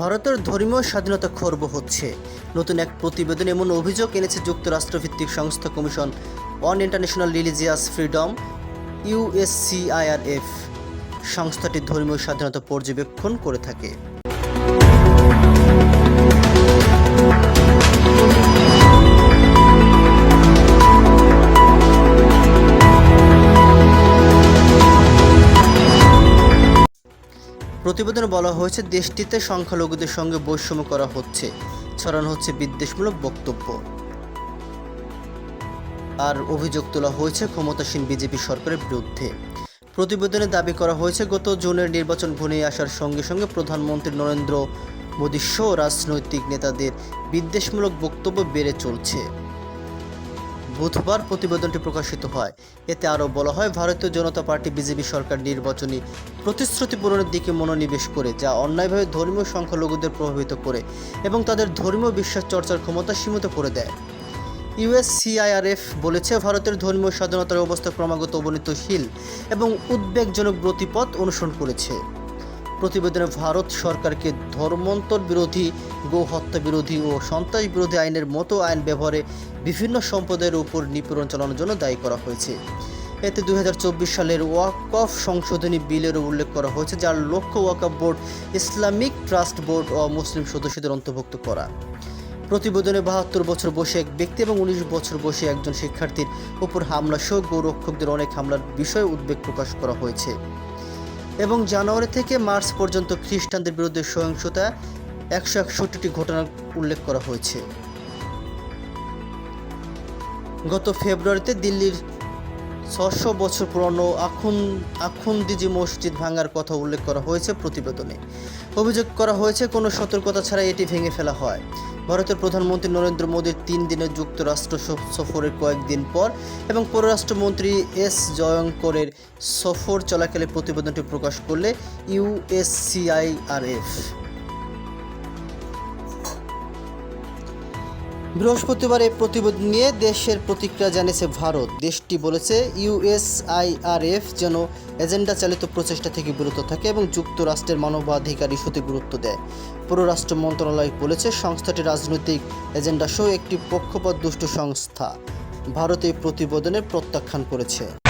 ভারতের ধর্মীয় স্বাধীনতা খর্ব হচ্ছে। নতুন এক প্রতিবেদন এমন অভিযোগ এনেছে যুক্তরাষ্ট্রভিত্তিক সংস্থা commission on international religious freedom USCIRF সংস্থাটি ধর্মীয় স্বাধীনতা পর্যবেক্ষণ করে থাকে। প্রতিবেদনে বলা হয়েছে, দেশটিতে সংখ্যালঘুদের সঙ্গে বৈষম্য করা হচ্ছে। ছড়ানো হচ্ছে বিদ্বেষমূলক বক্তব্য। আর অভিযোগ তোলা হয়েছে, ক্ষমতাসীন বিজেপি সরকারের বিরুদ্ধে। প্রতিবেদনে দাবি করা হয়েছে, গত জুনের নির্বাচন ঘনিয়ে আসার সঙ্গে সঙ্গে প্রধানমন্ত্রী নরেন্দ্র মোদী সহ রাজনৈতিক নেতাদের বিদ্বেষমূলক বক্তব্য বেড়ে চলছে। বুধবার প্রতিবেদনটি প্রকাশিত হয়। এতে আরও বলা হয়, ভারতীয় জনতা পার্টি বিজেপি সরকার নির্বাচনী প্রতিশ্রুতি পূরণের দিকে মনোনিবেশ করে, যা অন্যায়ভাবে ধর্মীয় সংখ্যালঘুদের প্রভাবিত করে এবং তাদের ধর্মীয় বিশ্বাস চর্চার ক্ষমতা সীমিত করে দেয়। ইউএসসিআইআরএফ বলেছে, ভারতের ধর্মীয় স্বাধীনতার অবস্থা ক্রমাগত অবনীতশীল এবং উদ্বেগজনক গতিপথ অনুসরণ করেছে। প্রতিবেদনে ভারত সরকারকে ধর্মান্তর বিরোধী গো হত্যা বিরোধী ও সন্ত্রাস বিরোধী আইনের মতো আইন ব্যবহারে বিভিন্ন সম্প্রদায়ের উপর নিপীড়ন চালানোর জন্য দায়ী করা হয়েছে। এতে দু হাজার চব্বিশ সালের ওয়াকফ সংশোধনী বিলেরও উল্লেখ করা হয়েছে, যার লক্ষ্য Waqf board, Islamic trust board ও মুসলিম সদস্যদের অন্তর্ভুক্ত করা। প্রতিবেদনে বাহাত্তর বছর বসে এক ব্যক্তি এবং উনিশ বছর বসে একজন শিক্ষার্থীর উপর হামলা সহ গৌরক্ষকদের অনেক হামলার বিষয়ে উদ্বেগ প্রকাশ করা হয়েছে। এবং জানুয়ারি থেকে মার্চ পর্যন্ত খ্রিস্টানদের বিরুদ্ধে সহিংসতা একশো একষট্টিটি ঘটনার উল্লেখ করা হয়েছে। গত ফেব্রুয়ারিতে দিল্লির ছশো বছর পুরনো আখুন, আখুন্দিজি মসজিদ ভাঙার কথা উল্লেখ করা হয়েছে প্রতিবেদনে। অভিযোগ করা হয়েছে, কোনো সতর্কতা ছাড়া এটি ভেঙে ফেলা হয়। ভারতের প্রধানমন্ত্রী নরেন্দ্র মোদীর তিন দিনের যুক্তরাষ্ট্র সফরের কয়েকদিন পর এবং পররাষ্ট্রমন্ত্রী এস জয়ঙ্করের সফর চলাকালে প্রতিবেদনটি প্রকাশ করলে ইউএসসিআইআরএফ বৃহস্পতিবার এই প্রতিবেদন নিয়ে দেশের প্রতিক্রিয়া জানিয়েছে ভারত। দেশটি বলেছে ইউএসআইআরএফ যেন এজেন্ডা চালিত প্রচেষ্টা থেকে বিরত থাকে এবং যুক্তরাষ্ট্রের মানবাধিকার ইস্যুতে গুরুত্ব দেয়। পররাষ্ট্র মন্ত্রণালয় বলেছে, সংস্থাটি রাজনৈতিক এজেন্ডা সহ একটি পক্ষপাত দুষ্ট সংস্থা। ভারত এই প্রতিবেদনের প্রত্যাখ্যান করেছে।